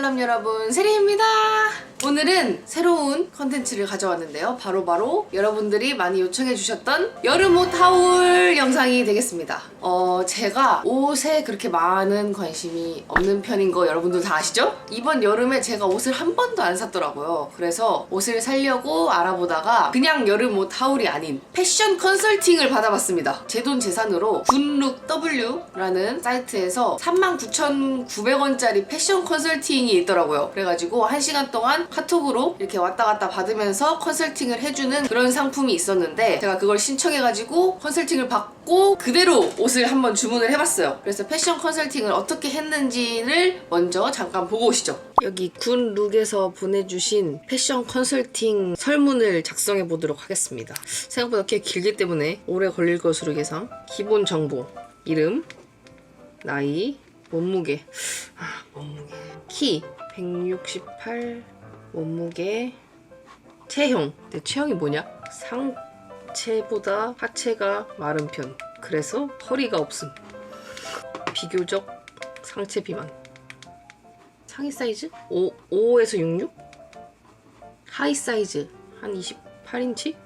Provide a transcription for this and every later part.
샬롬 여러분 세리입니다. 오늘은 새로운 컨텐츠를 가져왔는데요. 바로바로 여러분들이 많이 요청해 주셨던 여름 옷 하울 영상이 되겠습니다 어 제가 옷에 그렇게 많은 관심이 없는 편인 거 여러분들 다 아시죠? 이번 여름에 제가 옷을 한 번도 안 샀더라고요 그래서 옷을 살려고 알아보다가 그냥 여름 옷 하울이 아닌 패션 컨설팅을 받아봤습니다 제 돈 재산으로 굿룩 W라는 사이트에서 39,900원짜리 패션 컨설팅이 있더라고요. 그래가지고 1시간 동안 카톡으로 이렇게 왔다 갔다 받으면서 컨설팅을 해주는 그런 상품이 있었는데 제가 그걸 신청해가지고 컨설팅을 받고 그대로 옷을 한번 주문을 해봤어요. 그래서 패션 컨설팅을 어떻게 했는지를 먼저 잠깐 보고 오시죠. 여기 굿룩에서 보내주신 패션 컨설팅 설문을 작성해 보도록 하겠습니다. 생각보다 꽤 길기 때문에 오래 걸릴 것으로 예상. 기본 정보, 이름, 나이, 몸무게, 아, 몸무게, 키 168, 몸무게, 체형. 내 체형이 뭐냐? 상체보다 하체가 마른 편. 그래서 허리가 없음. 비교적 상체 비만. 상의 사이즈? 5, 5에서 66? 하이 사이즈 한 28인치?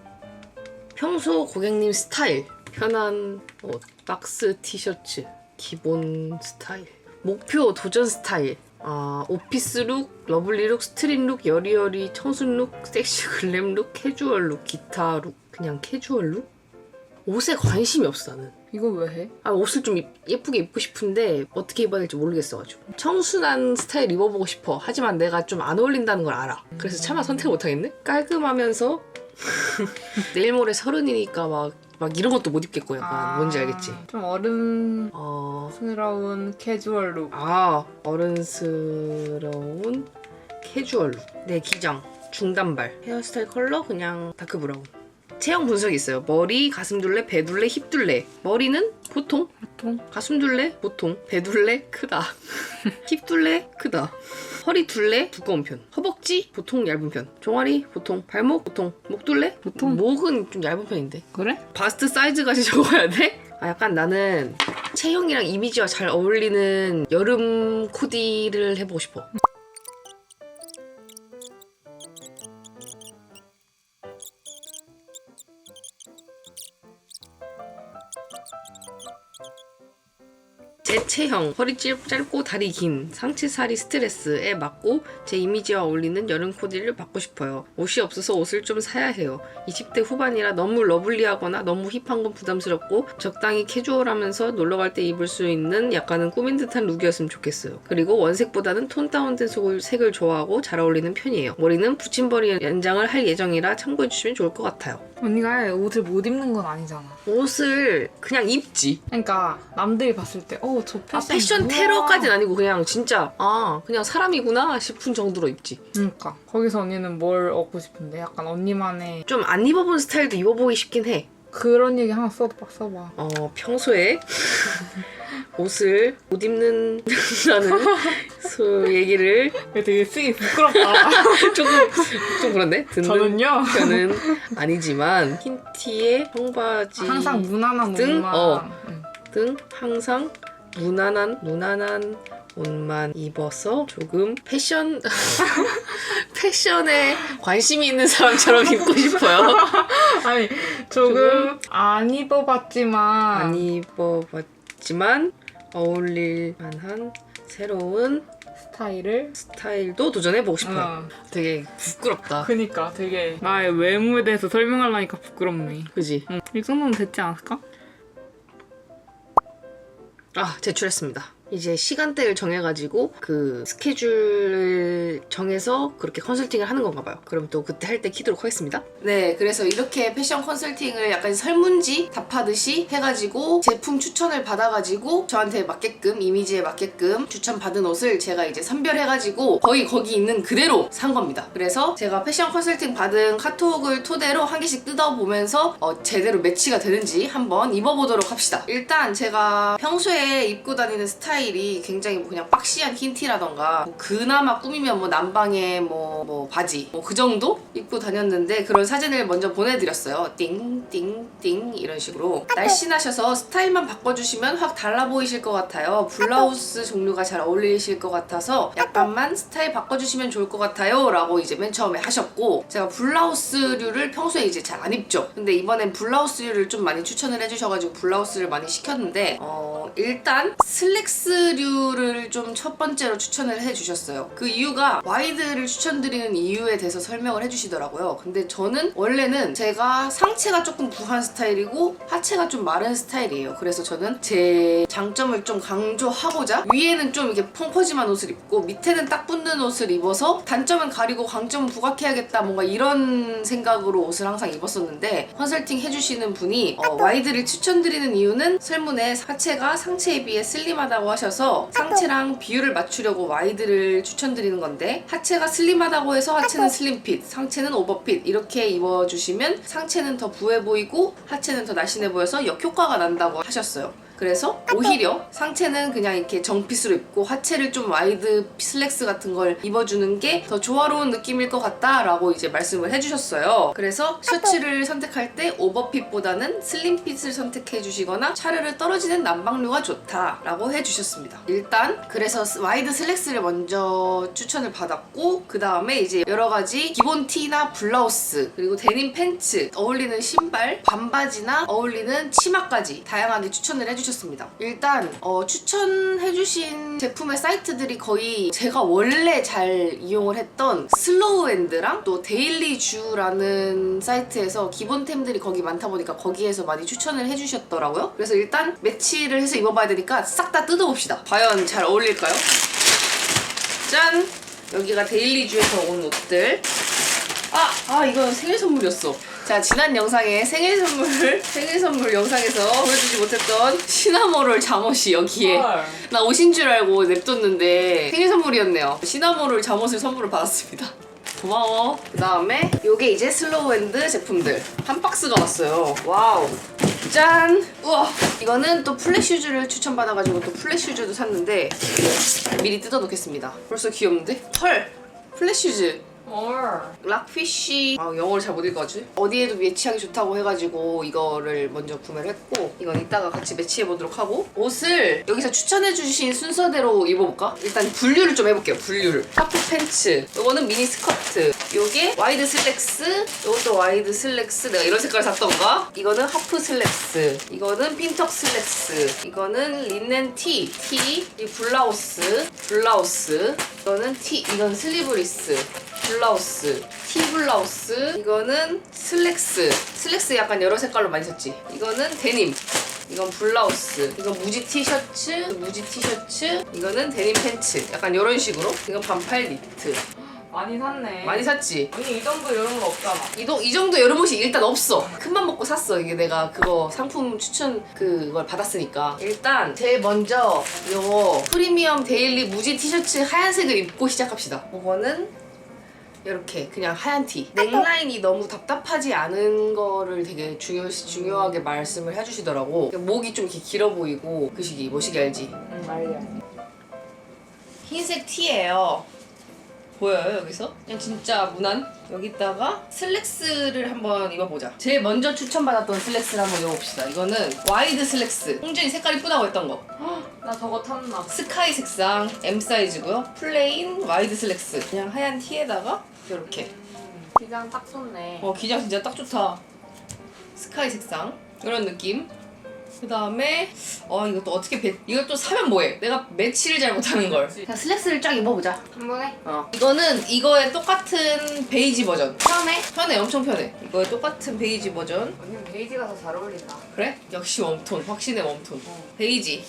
평소 고객님 스타일 편한 옷 박스 티셔츠 기본 스타일 목표 도전 스타일 아, 오피스 룩, 러블리 룩, 스트릿 룩, 여리여리, 청순 룩, 섹시 글램 룩, 캐주얼 룩, 기타 룩 그냥 캐주얼 룩? 옷에 관심이 없어 나는. 이거 왜 해? 아 옷을 좀 예- 예쁘게 입고 싶은데 어떻게 입어야 될지 모르겠어가지고. 청순한 스타일 입어보고 싶어. 하지만 내가 좀 안 어울린다는 걸 알아. 그래서 차마 선택을 못하겠네? 깔끔하면서? 내일 모레 서른이니까 막, 막 이런 것도 못 입겠고 약간. 뭔지 알겠지? 좀 어른스러운 어... 캐주얼 룩. 아 어른스러운 캐주얼 룩. 내 기장 중단발. 헤어스타일 컬러? 그냥 다크 브라운 체형 분석이 있어요. 머리 가슴둘레 배둘레 힙둘레. 머리는 보통? 보통. 가슴둘레 보통. 배둘레 크다. 힙둘레 크다. 허리둘레 두꺼운 편. 허벅지 보통 얇은 편. 종아리 보통 발목 보통 목둘레? 보통. 목은 좀 얇은 편인데. 그래? 바스트 사이즈까지 적어야 돼? 아 약간 나는 체형이랑 이미지와 잘 어울리는 여름 코디를 해보고 싶어 체형, 허리 찔- 짧고 다리 긴, 상체살이 스트레스에 맞고 제 이미지와 어울리는 여름 코디를 받고 싶어요. 옷이 없어서 옷을 좀 사야 해요. 20대 후반이라 너무 러블리하거나 너무 힙한 건 부담스럽고 적당히 캐주얼하면서 놀러 갈 때 입을 수 있는 약간은 꾸민 듯한 룩이었으면 좋겠어요. 그리고 원색보다는 톤 다운된 속을 색을 좋아하고 잘 어울리는 편이에요. 머리는 붙임머리 연장을 할 예정이라 참고해 주시면 좋을 것 같아요. 언니가 옷을 못 입는 건 아니잖아. 옷을 그냥 입지. 그러니까 남들이 봤을 때, 어, 저 아, 패션. 패션 뭐야. 테러까지는 아니고 그냥 진짜 아 그냥 사람이구나 싶은 정도로 입지. 그러니까 거기서 언니는 뭘 얻고 싶은데? 약간 언니만의 좀 안 입어본 스타일도 입어보기 쉽긴 해. 그런 얘기 하나 써봐, 써봐. 어 평소에 옷을 못 입는다는 소 얘기를 되게 쓰기 부끄럽다. 조금 좀 그런데 듣는 저는요. 편은 아니지만 흰 티에 청바지 항상 무난한 등? 옷만. 어. 응. 등 항상 무난한 무난한 옷만 입어서 조금 패션 패션에 관심이 있는 사람처럼 입고 싶어요. 아니 조금 안 입어봤지만 안 입어봤지만 어울릴 만한 새로운 스타일을 스타일도 도전해보고 싶어요. 어. 되게 부끄럽다. 그니까 되게 나의 외모에 대해서 설명하려니까 부끄럽네. 그지? 응. 이 정도면 됐지 않을까? 아 제출했습니다. 이제 시간대를 정해가지고 그 스케줄 정해서 그렇게 컨설팅을 하는 건가 봐요. 그럼 또 그때 할 때 키도록 하겠습니다. 네, 그래서 이렇게 패션 컨설팅을 약간 설문지 답하듯이 해가지고 제품 추천을 받아가지고 저한테 맞게끔 이미지에 맞게끔 추천 받은 옷을 제가 이제 선별해가지고 거의 거기 있는 그대로 산 겁니다. 그래서 제가 패션 컨설팅 받은 카톡을 토대로 한 개씩 뜯어보면서 어, 제대로 매치가 되는지 한번 입어보도록 합시다. 일단 제가 평소에 입고 다니는 스타일이 스타일이 굉장히 뭐 그냥 박시한 흰 티라던가 뭐 그나마 꾸미면 뭐 남방에 뭐, 뭐 바지 뭐 그 정도 입고 다녔는데 그런 사진을 먼저 보내드렸어요. 띵띵띵 이런 식으로 날씬하셔서 스타일만 바꿔주시면 확 달라 보이실 것 같아요. 블라우스 종류가 잘 어울리실 것 같아서 약간만 스타일 바꿔주시면 좋을 것 같아요. 라고 이제 맨 처음에 하셨고 제가 블라우스류를 평소에 이제 잘 안 입죠. 근데 이번엔 블라우스류를 좀 많이 추천을 해주셔가지고 블라우스를 많이 시켰는데 어, 일단 슬랙스 류를 좀 첫 번째로 추천을 해주셨어요. 그 이유가 와이드를 추천드리는 이유에 대해서 설명을 해주시더라고요. 근데 저는 원래는 제가 상체가 조금 부한 스타일이고 하체가 좀 마른 스타일이에요. 그래서 저는 제 장점을 좀 강조하고자 위에는 좀 이렇게 펑퍼짐한 옷을 입고 밑에는 딱 붙는 옷을 입어서 단점은 가리고 강점은 부각해야겠다 뭔가 이런 생각으로 옷을 항상 입었었는데 컨설팅 해주시는 분이 어, 와이드를 추천드리는 이유는 설문에 하체가 상체에 비해 슬림하다고 하셔서 상체랑 비율을 맞추려고 와이드를 추천드리는 건데 하체가 슬림하다고 해서 하체는 슬림핏, 상체는 오버핏 이렇게 입어주시면 상체는 더 부해 보이고 하체는 더 날씬해 보여서 역효과가 난다고 하셨어요. 그래서 오히려 상체는 그냥 이렇게 정핏으로 입고 하체를 좀 와이드 슬랙스 같은 걸 입어주는 게 더 조화로운 느낌일 것 같다라고 이제 말씀을 해주셨어요. 그래서 셔츠를 선택할 때 오버핏보다는 슬림핏을 선택해 주시거나 차르르 떨어지는 남방류가 좋다라고 해주셨습니다. 일단 그래서 스- 와이드 슬랙스를 먼저 추천을 받았고 그 다음에 이제 여러 가지 기본 티나 블라우스 그리고 데님 팬츠 어울리는 신발 반바지나 어울리는 치마까지 다양하게 추천을 해주셨 습니다. 일단 어, 추천해주신 제품의 사이트들이 거의 제가 원래 잘 이용을 했던 슬로우엔드랑 또 데일리주라는 사이트에서 기본템들이 거기 많다 보니까 거기에서 많이 추천을 해주셨더라고요. 그래서 일단 매치를 해서 입어봐야 되니까 싹 다 뜯어봅시다. 과연 잘 어울릴까요? 짠! 여기가 데일리주에서 온 옷들. 아, 아, 이건 생일 선물이었어. 자, 지난 영상에 생일 선물, 생일 선물 영상에서 보여주지 못했던 시나모롤 잠옷이 여기에. 헐. 나 옷인 줄 알고 냅뒀는데 생일 선물이었네요. 시나모롤 잠옷을 선물을 받았습니다. 고마워. 그 다음에 요게 이제 슬로우핸드 제품들. 한 박스가 왔어요. 와우. 짠! 우와! 이거는 또 플랫슈즈를 추천받아가지고 또 플랫슈즈도 샀는데 미리 뜯어놓겠습니다. 벌써 귀엽는데? 헐! 플랫슈즈. 헐. 락피쉬. 아 영어를 잘 못 읽어지 어디에도 매치하기 좋다고 해가지고 이거를 먼저 구매를 했고 이건 이따가 같이 매치해 보도록 하고. 옷을 여기서 추천해 주신 순서대로 입어볼까? 일단 분류를 좀 해볼게요 분류를. 하프 팬츠. 이거는 미니 스커트. 요게 와이드 슬랙스 요것도 와이드 슬랙스. 내가 이런 색깔 샀던가? 이거는 하프 슬랙스. 이거는 핀턱 슬랙스. 이거는 린넨 티, 티, 이 블라우스, 블라우스. 이거는 티, 이건 슬리브리스 블라우스, 티 블라우스, 이거는 슬랙스. 슬랙스 약간 여러 색깔로 많이 샀지. 이거는 데님. 이건 블라우스. 이건 무지 티셔츠, 무지 티셔츠. 이거는 데님 팬츠. 약간 이런 식으로. 이건 반팔 니트. 많이 샀네. 많이 샀지. 언니 이 정도 이런 거 없잖아. 이, 동- 이 정도 여름 옷이 일단 없어. 큰맘 먹고 샀어. 이게 내가 그거 상품 추천 그걸 받았으니까. 일단 제일 먼저 요 프리미엄 데일리 무지 티셔츠 하얀색을 입고 시작합시다. 이거는 이렇게 그냥 하얀 티. 넥라인이 너무 답답하지 않은 거를 되게 중요 중요하게 말씀을 해주시더라고. 목이 좀 이렇게 길어 보이고 그 시기 뭐 시기 알지? 응, 알려. 흰색 티예요. 보여요 여기서? 그냥 진짜 무난. 여기다가 슬랙스를 한번 입어보자. 제일 먼저 추천받았던 슬랙스를 한번 입어봅시다. 이거는 와이드 슬랙스. 홍준이 색깔 이쁘다고 했던 거. 나 저거 탐나. 스카이 색상 M 사이즈고요. 플레인 와이드 슬랙스. 그냥 하얀 티에다가 이렇게. 기장 딱 좋네. 어 기장 진짜 딱 좋다. 스카이 색상 이런 느낌. 그 다음에 어 이것도 어떻게 배 이것도 사면 뭐해? 내가 매치를 잘 못하는 걸. 자 슬랙스를 쫙 입어보자. 한 번에? 어. 이거는 이거의 똑같은 베이지 버전. 편해? 편해, 엄청 편해. 이거의 똑같은 베이지 버전. 언니 베이지가 더 잘 어울린다. 그래? 역시 웜톤, 확신의 웜톤. 어. 베이지.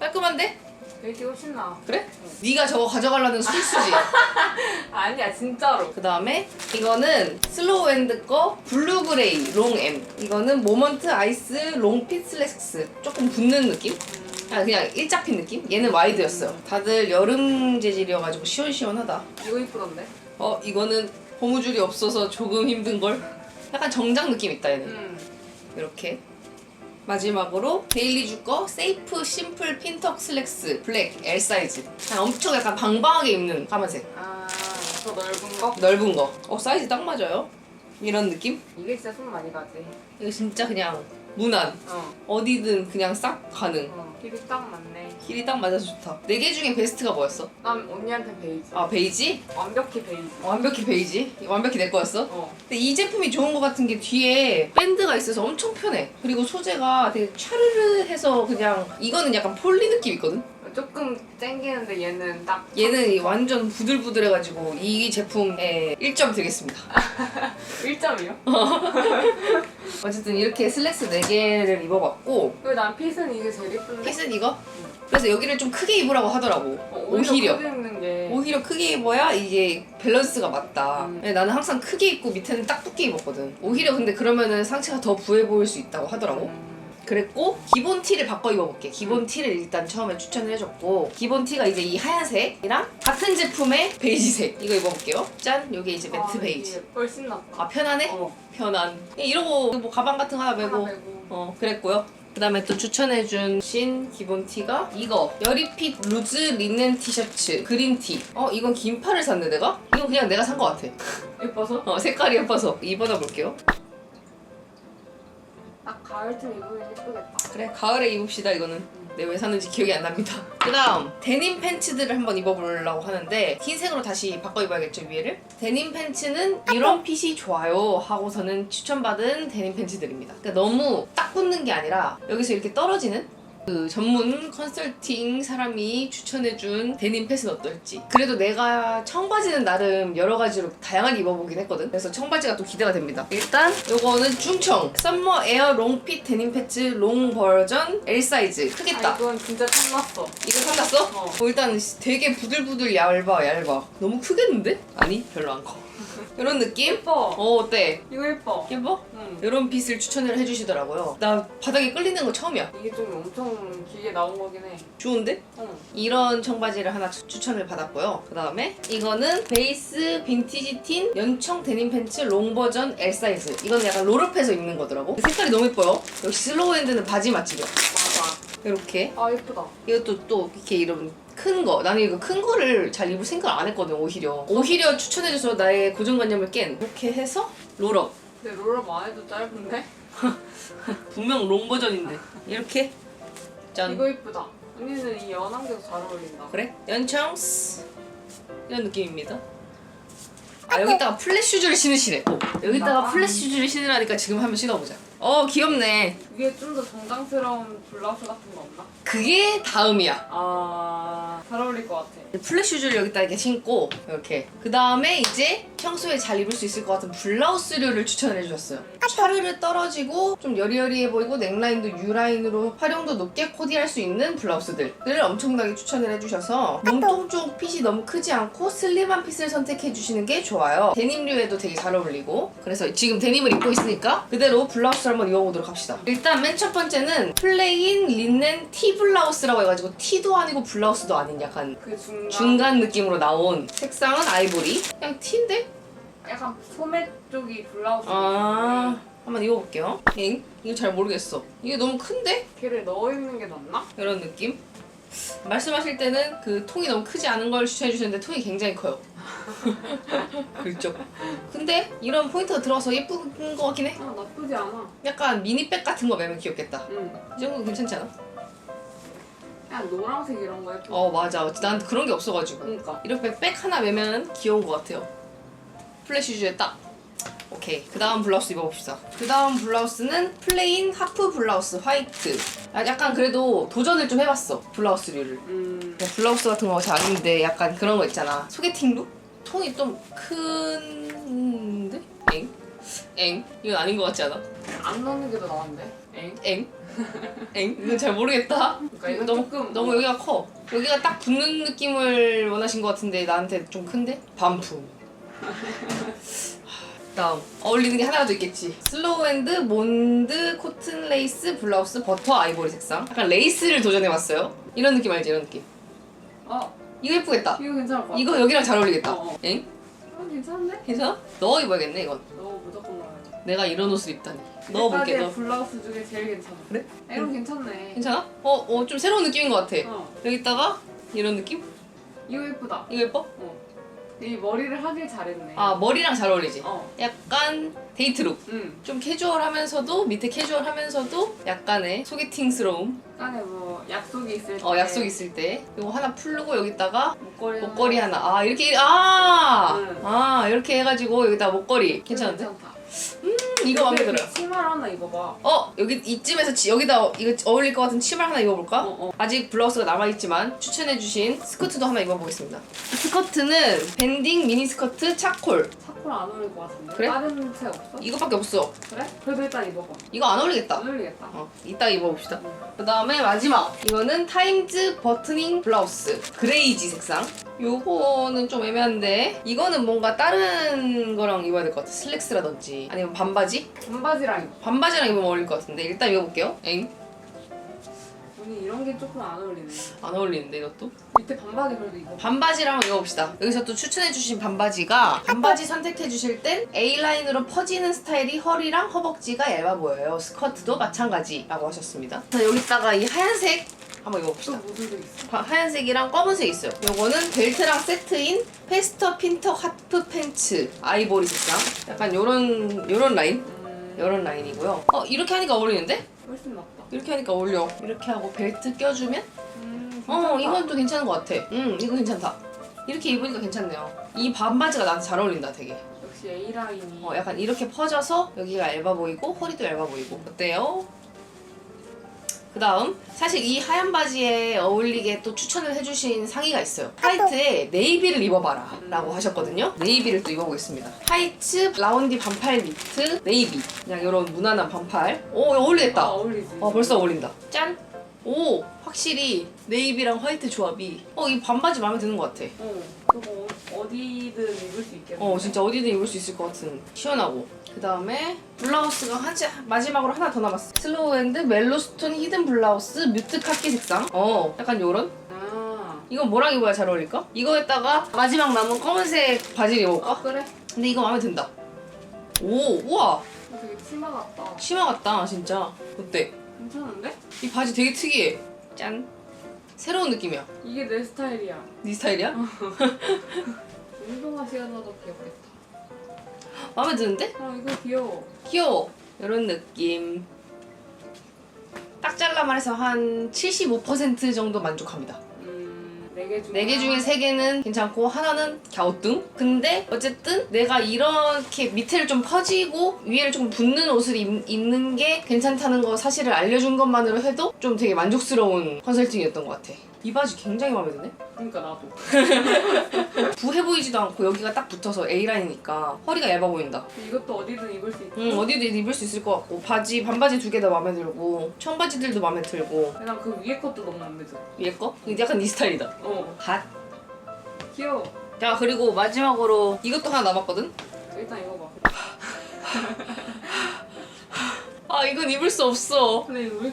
깔끔한데? 베이지 훨씬 나. 그래? 네가 저거 가져가려는 술수지. 아니야 진짜로. 그 다음에 이거는 슬로우핸드 거 블루 그레이 롱 M. 이거는 모먼트 아이스 롱핏 슬랙스. 조금 붙는 느낌? 아 그냥 일자핏 느낌? 얘는 와이드였어요. 다들 여름 재질이어가지고 시원시원하다. 이거 이쁘던데? 어 이거는 고무줄이 없어서 조금 힘든 걸. 약간 정장 느낌 있다 얘는. 응. 이렇게 마지막으로 데일리 주거 세이프 심플 핀턱 슬랙스 블랙 L 사이즈. 그냥 엄청 약간 방방하게 입는 까만색. 아 저 넓은 거? 넓은 거. 어 사이즈 딱 맞아요. 이런 느낌? 이게 진짜 손 많이 가지. 이거 진짜 그냥 무난. 어. 어디든 그냥 싹 가능. 어. 길이 딱 맞네. 길이 딱 맞아서 좋다. 네 개 중에 베스트가 뭐였어? 난 언니한테 베이지. 아 베이지? 완벽히 베이지. 완벽히 베이지? 완벽히 내 거였어? 어. 근데 이 제품이 좋은 것 같은 게 뒤에 밴드가 있어서 엄청 편해. 그리고 소재가 되게 촤르르 해서 그냥 이거는 약간 폴리 느낌 있거든? 조금 땡기는데 얘는 딱. 얘는 완전 부들부들해가지고 이 제품에 1점 드리겠습니다. 1점이요? 어쨌든 이렇게 슬랙스 4개를 입어봤고 그리고 난 핏은 이게 제일 예쁜데. 핏은 이거? 그래서 여기를 좀 크게 입으라고 하더라고. 어, 오히려. 크게 입는 게. 오히려 크게 입어야 이게 밸런스가 맞다. 음. 네, 나는 항상 크게 입고 밑에는 딱 붙게 입었거든. 오히려 근데 그러면은 상체가 더 부해 보일 수 있다고 하더라고. 음. 그랬고 기본 티를 바꿔 입어볼게. 기본 티를 일단 처음에 추천을 해줬고 기본 티가 이제 이 하얀색이랑 같은 제품의 베이지색 이거 입어볼게요. 짠! 요게 이제 매트 아, 베이지. 훨씬 낫다. 아 편하네? 어. 편안. 이러고 뭐 가방 같은 거 하나 메고. 어 그랬고요. 그 다음에 또 추천해준 신 기본 티가 이거 여리핏 루즈 리넨 티셔츠 그린 티. 어 이건 긴 팔을 샀네 내가? 이건 그냥 내가 산 거 같아. 예뻐서? 어 색깔이 예뻐서 입어볼게요. 딱 가을쯤 입으면 예쁘겠다. 그래 가을에 입읍시다 이거는. 내왜 샀는지 기억이 안 납니다. 그 다음 데님 팬츠들을 한번 입어보려고 하는데 흰색으로 다시 바꿔 입어야겠죠 위에를? 데님 팬츠는 이런 핏이 좋아요 하고서는 추천받은 데님 팬츠들입니다. 그러니까 너무 딱 붙는 게 아니라 여기서 이렇게 떨어지는 그 전문 컨설팅 사람이 추천해준 데님 펫은 어떨지 그래도 내가 청바지는 나름 여러 가지로 다양하게 입어보긴 했거든 그래서 청바지가 또 기대가 됩니다 일단 요거는 중청 썸머 에어 롱핏 데님 패츠 롱 버전 L 사이즈 아, 크겠다 이건 진짜 탐났어. 이거 산났어? 어. 어, 일단 되게 부들부들 얇아 얇아 너무 크겠는데? 아니 별로 안커 이런 느낌? 예뻐. 어 어때? 이거 예뻐. 예뻐? 응. 이런 핏을 추천을 해주시더라고요 나 바닥에 끌리는 거 처음이야 이게 좀 엄청 길게 나온 거긴 해. 좋은데? 응. 이런 청바지를 하나 추- 추천을 받았고요. 그 다음에 이거는 베이스 빈티지 틴 연청 데님 팬츠 롱 버전 L 사이즈. 이거는 약간 롤업해서 입는 거더라고. 색깔이 너무 예뻐요. 역시 슬로우 핸드는 바지 맛집이야. 맞아. 이렇게. 아 예쁘다. 이것도 또 이렇게 이런 큰 거. 나는 이거 큰 거를 잘 입을 생각 안 했거든, 오히려. 오히려 추천해줘서 나의 고정관념을 깬. 이렇게 해서 롤업. 근데 롤업 안 해도 짧은데? 분명 롱 버전인데. 이렇게. 짠. 이거 예쁘다. 언니는 이 연한 게 더 잘 어울린다. 그래? 연청스 이런 느낌입니다. 아 여기다가 플랫 슈즈를 신으시래. 어, 여기다가 아. 플랫 슈즈를 신으라니까 지금 한번 신어보자. 어 귀엽네. 위에 좀 더 정장스러운 블라우스 같은 거 없나? 그게 다음이야. 아, 잘 어울릴 것 같아. 플랫 슈즈를 여기다 이렇게 신고 이렇게 그 다음에 이제 평소에 잘 입을 수 있을 것 같은 블라우스류를 추천을 해주셨어요 샤르르 떨어지고 좀 여리여리해 보이고 넥라인도 U라인으로 활용도 높게 코디할 수 있는 블라우스들을 엄청나게 추천을 해주셔서 몸통 쪽 핏이 너무 크지 않고 슬림한 핏을 선택해 주시는 게 좋아요 데님류에도 되게 잘 어울리고 그래서 지금 데님을 입고 있으니까 그대로 블라우스를 한번 입어보도록 합시다 일단 맨 첫 번째는 플레인 린넨 티 블라우스라고 해가지고 티도 아니고 블라우스도 아닌 약간 그 중간. 중간 느낌으로 나온 색상은 아이보리 그냥 티인데? 약간 소매 쪽이 블라우스. 아 한번 입어볼게요 엥? 이거 잘 모르겠어 이게 너무 큰데? 걔를 넣어 입는 게 낫나? 이런 느낌 말씀하실 때는 그 통이 너무 크지 않은 걸 추천해 주셨는데 통이 굉장히 커요 그렇죠 근데 이런 포인트가 들어가서 예쁜 거 같긴 해 아, 나쁘지 않아. 약간 미니백 같은 거 매면 귀엽겠다 응. 이 정도 괜찮지 않아? 그냥 노란색 이런 거 예쁘. 어 맞아 난 그런 게 없어가지고 그러니까. 이렇게 백 하나 매면 귀여운 것 같아요. 플래시즈에 딱. 오케이. 그 다음 블라우스 입어봅시다. 그 다음 블라우스는 플레인 하프 블라우스 화이트. 아, 약간 그래도 도전을 좀 해봤어. 블라우스류를. 음. 그냥 블라우스 같은 거잘안 입는데 약간 그런 거 있잖아. 소개팅 룩? 톤이 좀 큰데? 엥? 엥? 이건 아닌 것 같지 않아? 안 넣는 게 더 나은데. 엥? 엥? 엥? 이건 잘 모르겠다. 그러니까 이건 너무, 조금 너무 여기가 커. 여기가 딱 붙는 느낌을 원하신 것 같은데 나한테 좀 큰데? 반품. 다음 어울리는 게 하나가 더 있겠지. 슬로우 핸드 몬드 코튼 레이스 블라우스 버터 아이보리 색상. 약간 레이스를 도전해봤어요. 이런 느낌 알지? 이런 느낌. 어, 이거 예쁘겠다. 이거 괜찮을 것 같아. 이거 여기랑 잘 어울리겠다. 어, 어. 엥? 어, 괜찮은데? 괜찮아? 너 입어야겠네 이건. 너 무조건 넣어야 돼. 내가 이런 옷을 입다니. 넣어볼게 너 블라우스 중에 제일 괜찮아. 그래? 이건 괜찮네. 괜찮아? 어, 어, 좀 새로운 느낌인 것 같아 어, 여기다가 이런 느낌? 이거 예쁘다. 이거 예뻐? 어. 이 머리를 하길 잘했네. 아 머리랑 잘 어울리지? 어, 약간 데이트룩 응. 좀 캐주얼하면서도 밑에 캐주얼하면서도 약간의 소개팅스러움 안에 뭐 약속이 있을 때. 어 약속 있을 때 이거 하나 풀고 여기다가 목걸이 목걸이 하나 아 이렇게 아! 응. 아 이렇게 해가지고 여기다 목걸이 괜찮은데? 괜찮다. 음, 이거 마음에 들어요 이 치마를 하나 입어봐. 어 여기 이쯤에서 치- 여기다 이거 어울릴 것 같은 치마를 하나 입어볼까? 어, 어. 아직 블라우스가 남아 있지만 추천해주신 스커트도 하나 입어보겠습니다 스커트는 밴딩 미니 스커트 차콜 차콜 안 어울릴 것 같은데. 그래? 다른 색 없어? 이거밖에 없어 그래? 그래도 일단 입어봐. 이거 안 어울리겠다 안 어울리겠다. 어, 이따 입어봅시다. 그 다음에 마지막. 이거는 타임즈 버트닝 블라우스. 그레이지 색상. 요거는 좀 애매한데, 이거는 뭔가 다른 거랑 입어야 될 것 같아. 슬랙스라든지. 아니면 반바지? 반바지랑 입어. 반바지랑 입으면 어울릴 것 같은데. 일단 입어볼게요. 엥? 언니 이런 게 조금 안 어울리네. 안 어울리는데, 이것도? 밑에 반바지 그래도 입어. 반바지랑 입어봅시다. 여기서 또 추천해주신 반바지가 반바지 선택해주실 땐 A라인으로 퍼지는 스타일이 허리랑 허벅지가 얇아 보여요. 스커트도 마찬가지라고 하셨습니다. 자, 여기다가 이 하얀색 한번 또 입어봅시다. 색 있어? 바- 하얀색이랑 검은색 있어요. 요거는 벨트랑 세트인 페스터 핀터 하프 팬츠 아이보리 색상. 약간 요런 요런 라인, 음, 요런 라인이고요. 어 이렇게 하니까 어울리는데? 훨씬 낫다. 이렇게 하니까 어울려. 이렇게 하고 벨트 껴주면 음, 어. 이건 또 괜찮은 것 같아. 음 이거 괜찮다. 이렇게 입으니까 괜찮네요. 이 반바지가 나한테 잘 어울린다 되게. 역시 A 라인이. 어 약간 이렇게 퍼져서 여기가 얇아 보이고 허리도 얇아 보이고 어때요? 그 다음 사실 이 하얀 바지에 어울리게 또 추천을 해주신 상의가 있어요. 화이트에 네이비를 입어봐라 라고 하셨거든요. 네이비를 또 입어보겠습니다. 화이트 라운디 반팔 니트 네이비. 그냥 이런 무난한 반팔. 오 아, 어울리겠다. 어울리지. 어 벌써 어울린다. 짠! 오 확실히 네이비랑 화이트 조합이 어 이 반바지 마음에 드는 것 같아. 어, 그거 어디든 입을 수 있겠네. 어 진짜 어디든 입을 수 있을 것 같은 시원하고 그 다음에 블라우스가 한 지- 마지막으로 하나 더 남았어 슬로우핸드 멜로스톤 히든 블라우스 뮤트 카키 색상 어 약간 요런 아, 이건 뭐랑 입어야 잘 어울릴까? 이거에다가 마지막 남은 검은색 바지를 입어볼까? 아 그래? 근데 이거 마음에 든다 오 우와 되게 치마 같다. 치마 같다 진짜 어때? 괜찮은데? 이 바지 되게 특이해 짠 새로운 느낌이야 이게 내 스타일이야. 네 스타일이야? 운동화 시간마다 귀엽겠다. 마음에 드는데? 아 이거 귀여워. 귀여워. 이런 느낌. 딱 잘라 말해서 한 75% 정도 만족합니다. 음, 네개 중에 네 개 중에? 세 개는 괜찮고 하나는 갸우뚱. 근데 어쨌든 내가 이렇게 밑에를 좀 퍼지고 위에를 조금 붙는 옷을 입, 입는 게 괜찮다는 거 사실을 알려준 것만으로 해도 좀 되게 만족스러운 컨설팅이었던 것 같아. 이 바지 굉장히 마음에 드네. 그러니까 나도. 부해 보이지도 않고 여기가 딱 붙어서 A라인이니까 허리가 얇아 보인다. 이것도 어디든 입을 수 있고. 응, 어디든 입을 수 있을 것 같고 바지 반바지 두 개 다 마음에 들고 청바지들도 마음에 들고 그냥 그 위에 것도 너무 마음에 들어. 위에 거? 이게 약간 네 스타일이다 어, 갓. 귀여워. 자 그리고 마지막으로 이것도 하나 남았거든? 일단 이거 봐. 아 이건 입을 수 없어 근데 이거 왜?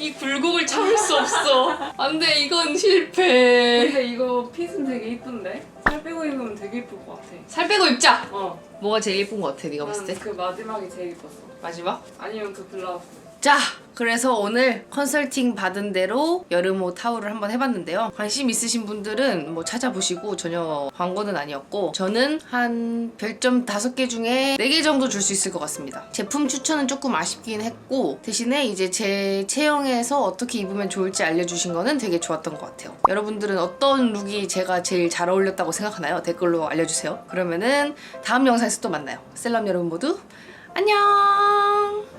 어. 이 굴곡을 참을 수 없어 안 돼 이건 실패 근데 이거 핏은 되게 이쁜데? 살 빼고 입으면 되게 이쁠 것 같아. 살 빼고 입자 어. 뭐가 제일 예쁜 것 같아 네가 봤을 때? 난그 마지막이 제일 이뻤어. 마지막? 아니면 그 블라우스. 자, 그래서 오늘 컨설팅 받은 대로 여름옷 타올을 한번 해봤는데요. 관심 있으신 분들은 뭐 찾아보시고 전혀 광고는 아니었고 저는 한 별점 5개 중에 4개 정도 줄 수 있을 것 같습니다. 제품 추천은 조금 아쉽긴 했고 대신에 이제 제 체형에서 어떻게 입으면 좋을지 알려주신 거는 되게 좋았던 것 같아요. 여러분들은 어떤 룩이 제가 제일 잘 어울렸다고 생각하나요? 댓글로 알려주세요. 그러면은 다음 영상에서 또 만나요. 셀럽 여러분 모두 안녕!